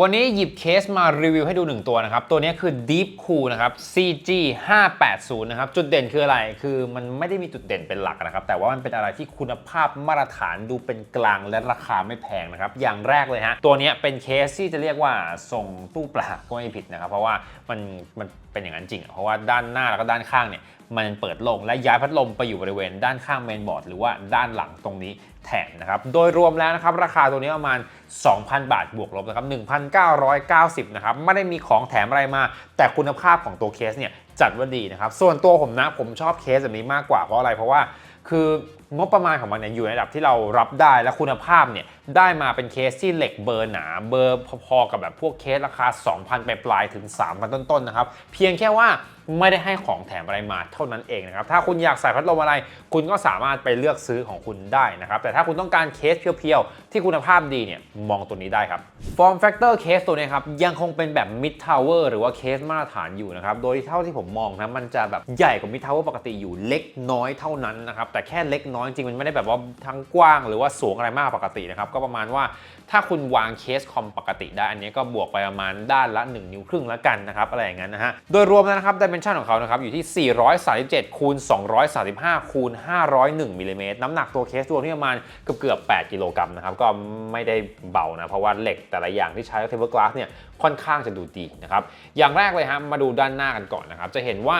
วันนี้หยิบเคสมารีวิวให้ดู1ตัวนะครับ ตัวนี้คือ Deep Cool นะครับ CG 580นะครับ จุดเด่นคืออะไร คือมันไม่ได้มีจุดเด่นเป็นหลักนะครับ แต่ว่ามันเป็นอะไรที่คุณภาพมาตรฐานดูเป็นกลางและราคาไม่แพงนะครับ อย่างแรกเลยฮะ ตัวนี้เป็นเคสที่จะเรียกว่าส่งตู้ปลาก็ไม่ผิดนะครับ เพราะว่ามันมันเป็นอย่างนั้นจริง เพราะว่าด้านหน้าแล้วก็ด้านข้างเนี่ยมันเปิดโลงและย้ายพัดลมไปอยู่บริเวณด้านข้างเมนบอร์ดหรือว่าด้านหลังตรงนี้ แทนนะครับ โดยรวมแล้วนะครับ ราคาตัวนี้ประมาณ 2,000 บาทบวกลบนะครับ 1,990 นะครับ ไม่ได้มีของแถมอะไรมา แต่คุณภาพของตัวเคสเนี่ยจัดว่าดีนะครับ ส่วนตัวผมนะ ผมชอบเคสแบบนี้มากกว่าเพราะอะไร เพราะว่าคืองบประมาณของมันเนี่ยอยู่ในระดับที่เรารับได้และคุณภาพเนี่ยได้มาเป็นเคสที่เหล็กเบอร์หนาเบอร์พอๆกับแบบพวกเคสราคา 2,000 ไปปลายถึง 3,000 ต้นๆนะครับ เพียงแค่ว่าไม่ได้ให้ของแถมอะไรมาเท่านั้นเองนะครับ ถ้าคุณอยากใส่พัดลมอะไร คุณก็สามารถไปเลือกซื้อของคุณได้นะครับ แต่ถ้าคุณต้องการเคสเพียวๆ ที่คุณภาพดีเนี่ยมองตัวนี้ได้ครับ Form Factor เคสตัวนี้ครับ ยังคงเป็นแบบ Mid Tower หรือว่าเคสมาตรฐานอยู่นะครับ โดยเท่าที่ผมมองนะมันจะแบบใหญ่กว่า Mid Tower ปกติอยู่เล็กน้อยเท่านั้นนะครับแต่แค่เล็กน้อยจริงมันไม่ได้แบบว่าทั้งกว้างหรือว่าสูงอะไรมากปกตินะครับ ก็ประมาณว่าถ้าคุณวางเคสคอมปกติได้อันนี้ก็บวกไปประมาณด้านละ 1 นิ้วครึ่งแล้วกันนะครับอะไรอย่างนั้นนะฮะโดยรวมแล้วนะครับดิเมนชันของเขานะครับอยู่ที่ 437คูณ235คูณ501มิลลิเมตรน้ำหนักตัวเคสรวมที่ประมาณเกือบเกือบ8กิโลกรัมนะครับก็ไม่ได้เบานะเพราะว่าเหล็กแต่ละอย่างที่ใช้กับเทเบิลกลาสเนี่ยค่อนข้างจะดูดีนะครับอย่างแรกเลยฮะมาดูด้านหน้ากันก่อนนะครับจะเห็นว่า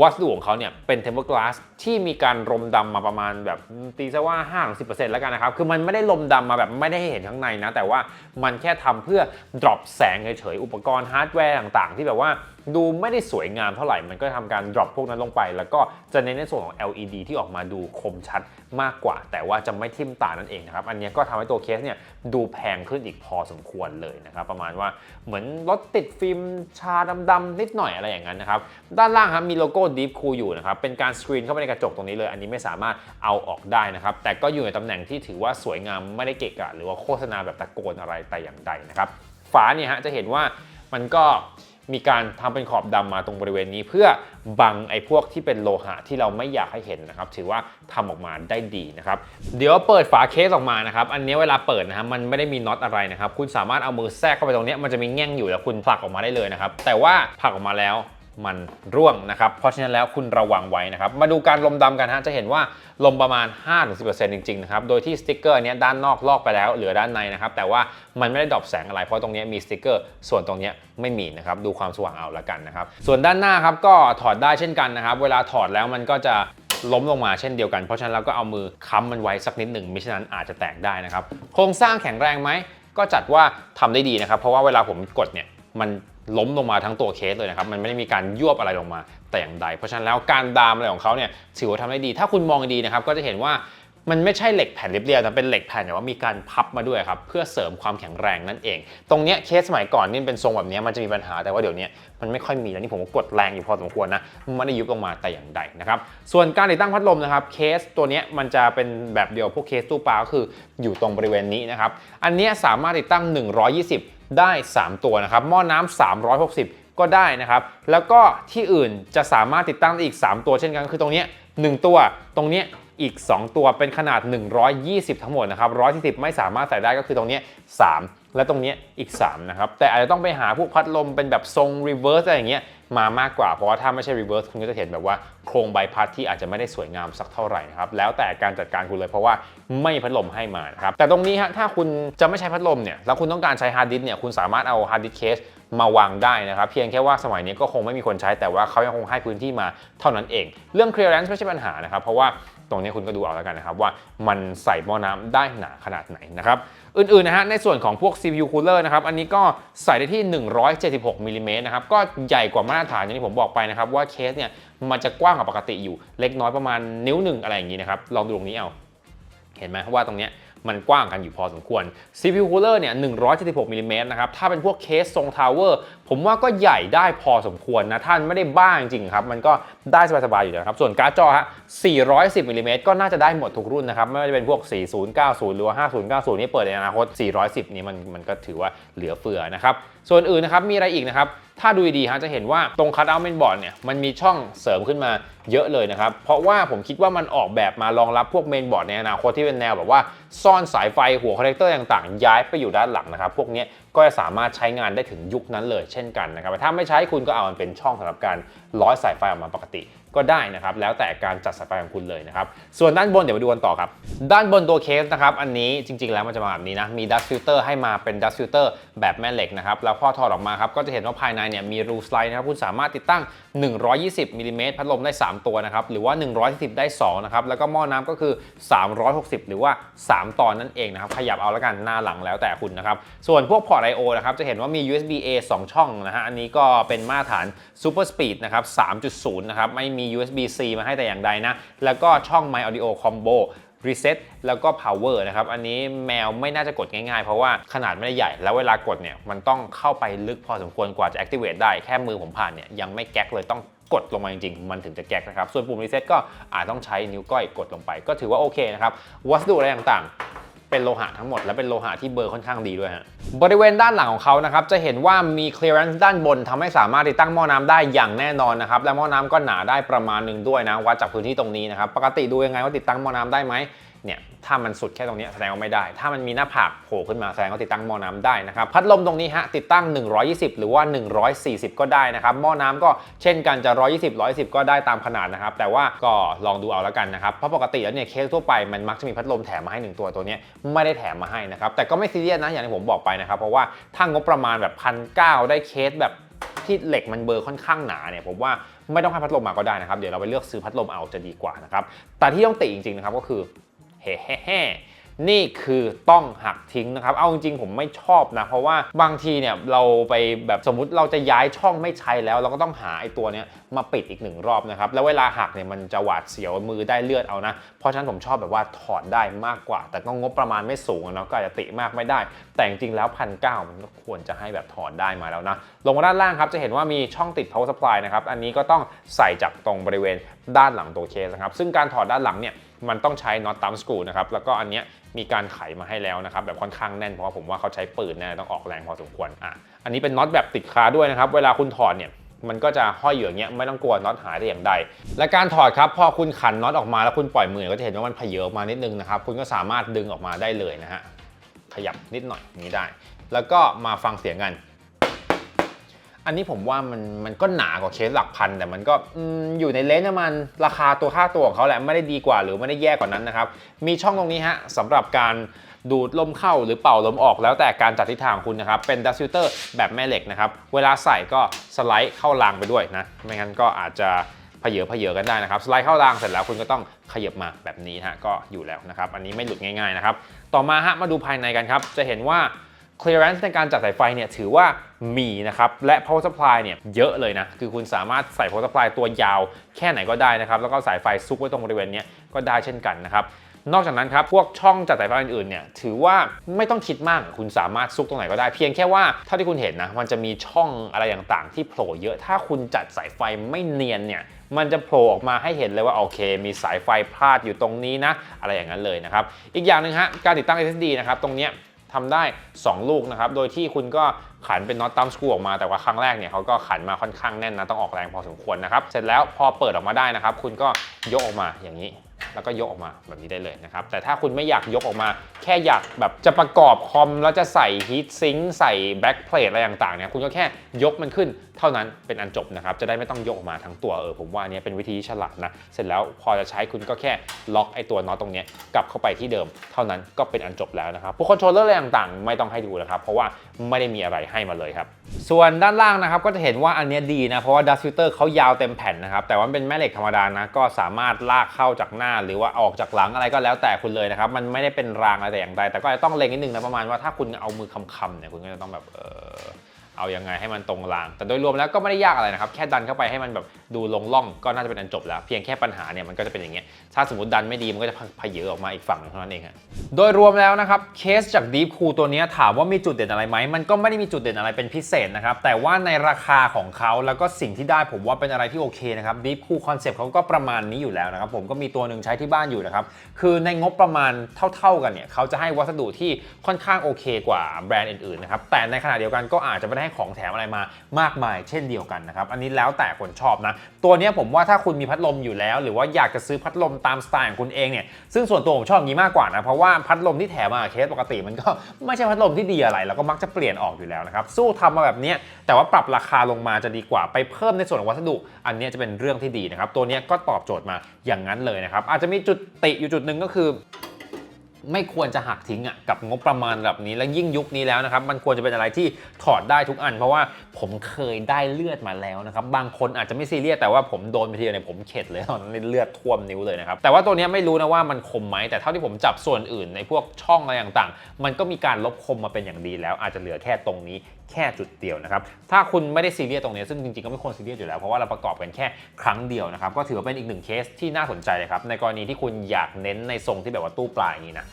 วัสดุของเขาเนี่ยเป็นเทมเ e อร์กลาสที่มีการรมดำมาประมาณแบบตีซะว่า 5-10%แล้วกันนะครับ คือมันไม่ได้รมดำมาแบบไม่ได้ให้เห็นข้างในนะ แต่ว่ามันแค่ทำเพื่อ drop แสงเฉยๆ อุปกรณ์ฮาร์ดแวร์ต่างๆ ที่แบบว่า ดูไม่ได้สวยงามเท่าไหร่ มันก็ทำการ drop พวกนั้นลงไป แล้วก็จะเน้นในส่วนของ LED ที่ออกมาดูคมชัดมากกว่า แต่ว่าจะไม่ทิ่มตานั่นเองนะครับ อันนี้ก็ทำให้ตัวเคสเนี่ยดูแพงขึ้นอีกพอสมควรเลยนะครับประมาณว่าเหมือนรถติดฟิล์มชาดำๆนิดหน่อยอะไรอย่างนั้นนะครับด้านล่างครับมีโลโก้ Deep Cool อยู่นะครับเป็นการสกรีนเข้าไปในกระจกตรงนี้เลย อันนี้ไม่สามารถเอาออกได้นะครับแต่ก็อยู่ในตำแหน่งที่ถือว่าสวยงามไม่ได้เกะกะหรือว่าโฆษณาแบบตะโกนอะไรแต่อย่างใดนะครับฝาเนี่ยฮะจะเห็นว่ามันก็ มีการทำเป็นขอบดำมาตรงบริเวณนี้ เพื่อบังไอ้พวกที่เป็นโลหะที่เราไม่อยากให้เห็นนะครับ ถือว่าทำออกมาได้ดีนะครับ เดี๋ยวเปิดฝาเคสออกมานะครับ อันนี้เวลาเปิดนะฮะมันไม่ได้มีน็อตอะไรนะครับ คุณสามารถเอามือแทรกเข้าไปตรงนี้มันจะมีแง่งอยู่แล้วคุณผลักออกมาได้เลยนะครับ แต่ว่าผลักออกมาแล้ว มันร่วงนะครับ เพราะฉะนั้นแล้วคุณระวังไว้นะครับ มาดูการลมดำกันฮะ จะเห็นว่าลมประมาณ 5-10%จริงๆนะครับ โดยที่สติ๊กเกอร์เนี้ยด้านนอกลอกไปแล้วเหลือด้านในนะครับ แต่ว่ามันไม่ได้ดรอปแสงอะไร เพราะตรงนี้มีสติ๊กเกอร์ ส่วนตรงนี้ไม่มีนะครับ ดูความสว่างเอาละกันนะครับ ส่วนด้านหน้าครับก็ถอดได้เช่นกันนะครับ เวลาถอดแล้วมันก็จะล้มลงมาเช่นเดียวกัน เพราะฉะนั้นเราก็เอามือค้ำมันไว้สักนิดหนึ่งมิฉะนั้นอาจจะแตกได้นะครับ โครงสร้างแข็งแรงไหม ก็จัดว่าทำได้ดีนะครับ เพราะว่าเวลาผมกดเนี่ยมัน ล้มลงมาทั้งตัวเคสเลยนะครับ มันไม่ได้มีการยวบอะไรลงมาแต่อย่างใด เพราะฉะนั้นแล้วการดามอะไรของเขาเนี่ยถือว่าทำได้ดี ถ้าคุณมองดีนะครับ ก็จะเห็นว่ามันไม่ใช่เหล็กแผ่นเรียบๆแต่เป็นเหล็กแผ่นแต่ว่ามีการพับมาด้วยครับ เพื่อเสริมความแข็งแรงนั่นเอง ตรงเนี้ยเคสสมัยก่อนนี่เป็นทรงแบบนี้มันจะมีปัญหาแต่ว่าเดี๋ยวนี้มันไม่ค่อยมีแล้วนี่ผมก็กดแรงอยู่พอสมควรนะมันไม่ได้ยุบลงมาแต่อย่างใดนะครับส่วนการติดตั้งพัดลมนะครับเคสตัวเนี้ยมันจะเป็นแบบเดียวพวกเคสตู้ปลาก็คืออยู่ตรงบริเวณนี้นะครับอันเนี้ยสามารถติดตั้ง 120 ได้ 3 ตัวนะครับหม้อน้ำ360 ก็ได้นะครับ แล้วก็ที่อื่นจะสามารถติดตั้งได้อีก 3 ตัวเช่นกันคือตรงนี้1ตัวตรงนี้ อีก 2 ตัวเป็นขนาด 120 ทั้งหมดนะครับ 140 ไม่สามารถใส่ได้ก็คือตรงนี้ 3 และตรงนี้อีก 3 นะครับ แต่อาจจะต้องไปหาพวกพัดลมเป็นแบบทรง reverse อะไรอย่างเงี้ยมามากกว่า เพราะว่าถ้าไม่ใช่ reverse คุณก็จะเห็นแบบว่าโครงใบพัดที่อาจจะไม่ได้สวยงามสักเท่าไหร่นะครับ แล้วแต่การจัดการคุณเลยเพราะว่าไม่พัดลมให้มานะครับ แต่ตรงนี้ฮะถ้าคุณจะไม่ใช้พัดลมเนี่ย แล้วคุณต้องการใช้ฮาร์ดดิสเนี่ย คุณสามารถเอาฮาร์ดดิสเคสมาวางได้นะครับ เพียงแค่ว่าสมัยนี้ก็คงไม่มีคนใช้แต่ว่าเขายังคงให้พื้นที่มาเท่านั้นเอง เรื่อง clearance ไม่ใช่ปัญหานะครับ เพราะว่า ตรงนี้คุณก็ดูเอาแล้วกันนะครับว่ามันใส่หม้อน้ำได้หนาขนาดไหนนะครับอื่นๆนะฮะในส่วนของพวก CPU cooler นะครับอันนี้ก็ใส่ได้ที่ 176มิลลิเมตรนะครับก็ใหญ่กว่ามาตรฐานอย่างที่ผมบอกไปนะครับว่าเคสเนี่ยมันจะกว้างกว่าปกติอยู่เล็กน้อยประมาณนิ้วหนึ่งอะไรอย่างนี้นะครับลองดูตรงนี้เอาเห็นไหมว่าตรงเนี้ย มันกว้างกันอยู่พอสมควร CPU cooler เนี่ย 176มิลลิเมตรนะครับ ถ้าเป็นพวกเคสทรงทาวเวอร์ผมว่าก็ใหญ่ได้พอสมควรนะ ท่านไม่ได้บ้าจริงๆครับ มันก็ได้สบายๆอยู่นะครับ ส่วนการ์ดจอฮะ 410มิลลิเมตรก็น่าจะได้หมดทุกรุ่นนะครับ ไม่ว่าจะเป็นพวก 4090 หรือว่า 5090 นี่เปิดในอนาคต 410 นี่มันมันก็ถือว่าเหลือเฟือนะครับ ส่วนอื่นนะครับมีอะไรอีกนะครับถ้าดูดีฮะจะเห็นว่าตรงคั t เอาท์เมนบอร์ดเนี่ยมันมีช่องเสริมขึ้นมาเยอะเลยนะครับ เพราะว่าผมคิดว่ามันออกแบบมารองรับพวกเมนบอร์ดในอนาคตที่เป็นแนวแบบว่าซ่อนสายไฟหัวคอนเนคเตอร์ต่างๆ ย้ายไปอยู่ด้านหลังนะครับ พวกนี้ก็จะสามารถใช้งานได้ถึงยุคนั้นเลยเช่นกันนะครับถ้าไม่ใช้คุณก็เอามันเป็นช่องสำหรับการร้อยสายไฟออกมาปกติ ก็ได้นะครับ แล้วแต่การจัดสายไฟของคุณเลยนะครับ ส่วนด้านบนเดี๋ยวมาดูกันต่อครับ ด้านบนตัวเคสนะครับ อันนี้จริง ๆ แล้วมันจะมาแบบนี้นะ มีดัสฟิลเตอร์ให้มาเป็นดัสฟิลเตอร์แบบแม่เหล็กนะครับ แล้วพอถอดออกมาครับ ก็จะเห็นว่าภายในเนี่ยมีรูสไลด์นะครับ คุณสามารถติดตั้ง 120มิลลิเมตรพัดลมได้ 3 ตัวนะครับ หรือว่า 110 ได้ 2 นะครับ แล้วก็หม้อน้ำก็คือ 360 หรือว่า 3 ตอนนั่นเองนะครับ ขยับเอาแล้วกันหน้าหลังแล้วแต่คุณนะครับ ส่วนพวกพอร์ต I/O นะครับจะเห็นว่ามี USB A 2 ช่องนะฮะอันนี้ก็เป็นมาตรฐาน Super Speed นะครับ3.0นะครับไม่มี USB C มาให้แต่อย่างใดนะ แล้วก็ช่อง My Audio Combo Reset แล้วก็ Power นะครับ อันนี้แมวไม่น่าจะกดง่ายๆ เพราะว่าขนาดไม่ได้ใหญ่ แล้วเวลากดเนี่ย มันต้องเข้าไปลึกพอสมควรกว่าจะ activate ได้ แค่มือผมผ่านเนี่ย ยังไม่แก๊กเลยต้องกดลงมาจริงๆ มันถึงจะแก๊กนะครับ ส่วนปุ่ม Reset ก็อาจต้องใช้นิ้วก้อยกดลงไป ก็ถือว่าโอเคนะครับ วัสดุอะไรต่างๆ เป็นโลหะทั้งหมด และเป็นโลหะที่เบอร์ค่อนข้างดีด้วยฮะบริเวณด้านหลังของเขานะครับจะเห็นว่ามี clearance ด้านบนทำให้สามารถติดตั้งหม้อน้ำได้อย่างแน่นอนนะครับและหม้อน้ำก็หนาได้ประมาณหนึ่งด้วยนะวัดจากพื้นที่ตรงนี้นะครับปกติดูยังไงว่าติดตั้งหม้อน้ำได้ไหม เนี่ยถ้ามันสุดแค่ตรงนี้แสดงว่าไม่ได้ ถ้ามันมีหน้าผากโผล่ขึ้นมาแสดงว่าติดตั้งหม้อน้ำได้นะครับ พัดลมตรงนี้ฮะติดตั้ง 120 หรือว่า 140 ก็ได้นะครับหม้อน้ำก็เช่นกันจะ 120 110 ก็ได้ตามขนาดนะครับ แต่ว่าก็ลองดูเอาแล้วกันนะครับ เพราะปกติแล้วเนี่ยเคสทั่วไปมันมักจะมีพัดลมแถมมาให้หนึ่งตัวตัวนี้ไม่ได้แถมมาให้นะครับ แต่ก็ไม่ซีเรียสนะอย่างที่ผมบอกไปนะครับ เพราะว่าถ้างบประมาณแบบพันเได้เคสแบบที่เหล็กมันเบอร์ค่อนข้างหนาเนี่ยผมว่าไม่ต้องให้พัดลมมาก็ได้นะครับ เดี๋ยวเราไปเลือกซื้อพัดลมเอาจะดีกว่านะครับแต่ที่ต้องติจริงๆนะครับก็คือ เฮ้เฮ้นี่คือต้องหักทิ้งนะครับ เอาจริงๆผมไม่ชอบนะ เพราะว่าบางทีเนี่ยเราไปแบบสมมติเราจะย้ายช่องไม่ใช้แล้ว เราก็ต้องหาไอ้ตัวเนี้ย มาปิดอีกหนึ่งรอบนะครับ แล้วเวลาหักเนี่ยมันจะหวาดเสียวมือได้เลือดเอานะ เพราะฉะนั้นผมชอบแบบว่าถอดได้มากกว่า แต่ก็งบประมาณไม่สูงเนาะก็อาจจะติมากไม่ได้ แต่จริงแล้วพันเมันก็ควรจะให้แบบถอดได้มาแล้วนะ ลงมาด้านล่างครับจะเห็นว่ามีช่องติด power supply นะครับ อันนี้ก็ต้องใส่จากตรงบริเวณด้านหลังตัวเคสนะครับ ซึ่งการถอดด้านหลังเนี่ยมันต้องใช้น็อตตัมสกรูนะครับ แล้วก็อันเนี้ยมีการไขมาให้แล้วนะครับ แบบค่อนข้างแน่นเพราะว่าผมว่าเขาใช้ปืนแน่ต้องออกแรงพอสมควรอะอันนี้เป็นน็อตแบบติดคาด้วยนะครับ เวลาคุณถอดเนี่ย มันก็จะห้อยอยู่อย่างเงี้ยไม่ต้องกลัวน็อตหายได้อย่างใด และการถอดครับพอคุณขันน็อตออกมาแล้วคุณปล่อยมือก็จะเห็นว่ามันเพเยอออกมานิดนึงนะครับคุณก็สามารถดึงออกมาได้เลยนะฮะขยับนิดหน่อยนี้ได้ แล้วก็มาฟังเสียงกัน อันนี้ผมว่ามันมันก็หนากว่าเคสหลักพัน แต่มันก็อยู่ในเลนส์นะมันราคาตัวค่าตัวของเขาแหละไม่ได้ดีกว่าหรือไม่ได้แย่กว่านั้นนะครับมีช่องตรงนี้ฮะสำหรับการ ดูดลมเข้าหรือเป่าลมออกแล้วแต่การจัดทิศทางคุณนะครับ เป็นดัสฟิลเตอร์แบบแม่เหล็กนะครับ เวลาใส่ก็สไลด์เข้ารางไปด้วยนะ ไม่งั้นก็อาจจะเพเยอเพเยอกันได้นะครับ สไลด์เข้ารางเสร็จแล้วคุณก็ต้องขยับมาแบบนี้ฮะก็อยู่แล้วนะครับ อันนี้ไม่หลุดง่ายๆนะครับต่อมาฮะมาดูภายในกันครับ จะเห็นว่า clearance ในการจัดสายไฟเนี่ยถือว่ามีนะครับ และ power supply เนี่ยเยอะเลยนะ คือคุณสามารถใส่ power supply ตัวยาวแค่ไหนก็ได้นะครับ แล้วก็สายไฟซุกไว้ตรงบริเวณนี้ก็ได้เช่นกันนะครับ นอกจากนั้นครับพวกช่องจัดสายไฟอื่นๆเนี่ยถือว่าไม่ต้องคิดมากคุณสามารถซุกตรงไหนก็ได้เพียงแค่ว่าเท่าที่คุณเห็นนะมันจะมีช่องอะไรต่างๆ ที่โผล่เยอะถ้าคุณจัดสายไฟไม่เนียนเนี่ยมันจะโผล่ออกมาให้เห็นเลยว่าโอเค มีสายไฟพลาดอยู่ตรงนี้นะ อะไรอย่างนั้นเลยนะครับ อีกอย่างหนึ่งฮะการติดตั้ง SSD นะครับตรงเนี้ยทำได้ 2 ลูกนะครับ โดยที่คุณก็ขันเป็นน็อตตัมสกูออกมา แต่ว่าครั้งแรกเนี่ยเขาก็ขันมาค่อนข้างแน่นนะ ต้องออกแรงพอสมควรนะครับ เสร็จแล้วพอเปิดออกมาได้นะครับ คุณก็ยกออกมาอย่างนี้ แล้วก็ยกออกมาแบบนี้ได้เลยนะครับ แต่ถ้าคุณไม่อยากยกออกมา แค่อยากแบบจะประกอบคอมแล้วจะใส่ฮีทซิงค์ใส่แบ็กเพลทอะไรต่างๆเนี่ยคุณก็แค่ยกมันขึ้นเท่านั้นเป็นอันจบนะครับ จะได้ไม่ต้องยกออกมาทั้งตัวเออผมว่าอันนี้เป็นวิธีฉลาดนะ เสร็จแล้วพอจะใช้คุณก็แค่ล็อกไอ้ตัวน็อตตรงนี้กลับเข้าไปที่เดิม เท่านั้นก็เป็นอันจบแล้วนะครับพวกคอนโทรลเลอร์อะไรต่างๆ ไม่ต้องให้ดูนะครับเพราะว่าไม่ได้มีอะไรให้มาเลยครับส่วนด้านล่างนะครับก็จะเห็นว่าอันนี้ดีนะเพราะว่าดัสฟิลเตอร์เขายาวเต็มแผ่นนะครับแต่ว่าเป็นแม่เหล็กธรรมดานะก็สามารถลากเข้าจากหน้าหรือว่าออกจากหลังอะไรก็แล้วแต่คุณเลยนะครับ มันไม่ได้เป็นรางอะไรแต่อย่างใดแต่ก็จะต้องเล็งนิดนึงนะประมาณว่าถ้าคุณเอามือคำๆเนี่ยคุณก็จะต้องแบบเออ เอายังไงให้มันตรงราง แต่โดยรวมแล้วก็ไม่ได้ยากอะไรนะครับ แค่ดันเข้าไปให้มันแบบดูลงล่องก็น่าจะเป็นอันจบแล้ว เพียงแค่ปัญหาเนี่ยมันก็จะเป็นอย่างเงี้ย ถ้าสมมติดันไม่ดีมันก็จะพะเยอออกมาอีกฝั่งเท่านั้นเองฮะโดยรวมแล้วนะครับเคสจาก Deep Cool ตัวนี้ถามว่ามีจุดเด่นอะไรไหม มันก็ไม่ได้มีจุดเด่นอะไรเป็นพิเศษนะครับ แต่ว่าในราคาของเขาแล้วก็สิ่งที่ได้ผมว่าเป็นอะไรที่โอเคนะครับ Deep Cool Concept เขาก็ประมาณนี้อยู่แล้วนะครับ ผมก็มีตัวหนึ่งใช้ที่บ้านอยู่นะครับ คือในงบประมาณเท่า ๆกันเนี่ยเขาจะให้วัสดุที่ค่อนข้างโอเค กว่าแบรนด์อื่นๆนะครับ แต่ในขณะเดียวกันก็อาจจะไม่ได้ให้ของแถมอะไรมามากมาย เช่นเดียวกันนะครับ อันนี้แล้วแต่คนชอบนะ ตัวนี้ผมว่าถ้าคุณมีพัดลมอยู่แล้ว หรือว่าอยากจะซื้อพัดลมตามสไตล์ของคุณเองเนี่ย ซึ่งส่วนตัวผมชอบงนี้มากกว่านะ เพราะว่าพัดลมที่แถมมาเคสปกติมันก็ไม่ใช่พัดลมที่ดีอะไร แล้วก็มักจะเปลี่ยนออกอยู่แล้วนะครับ สู้ทำมาแบบนี้แต่ว่าปรับราคาลงมาจะดีกว่า ไปเพิ่มในส่วนของวัสดุ อันนี้จะเป็นเรื่องที่ดีนะครับ ตัวนี้ก็ตอบโจทย์มาอย่างนั้นเลยนะครับ อาจจะมีจุดติอยู่จุดหนึ่งก็คือ ไม่ควรจะหักทิ้งอะกับงบประมาณแบบนี้และยิ่งยุคนี้แล้วนะครับ มันควรจะเป็นอะไรที่ถอดได้ทุกอัน เพราะว่าผมเคยได้เลือดมาแล้วนะครับบางคนอาจจะไม่ซีเรียสแต่ว่าผมโดนไปทีเดียวเนี่ยผมเข็ดเลยตอนนั้นเลือดท่วมนิ้วเลยนะครับแต่ว่าตัวนี้ไม่รู้นะว่ามันคมไหมแต่เท่าที่ผมจับส่วนอื่นในพวกช่องอะไรต่างๆ มันก็มีการลบคมมาเป็นอย่างดีแล้วอาจจะเหลือแค่ตรงนี้แค่จุดเดียวนะครับ ถ้าคุณไม่ได้ซีเรียสตรงนี้ซึ่งจริงๆก็ไม่ควรซีเรียสอยู่แล้ว เพราะว่าเราประกอบกันแค่ครั้งเดียวนะครับ ก็ถือว่าเป็นอีกหนึ่งเคสที่น่าสนใจเลยครับ ในกรณีที่คุณอยากเน้นในทรงที่แบบว่าตู้ปลาอย่างนี้นะ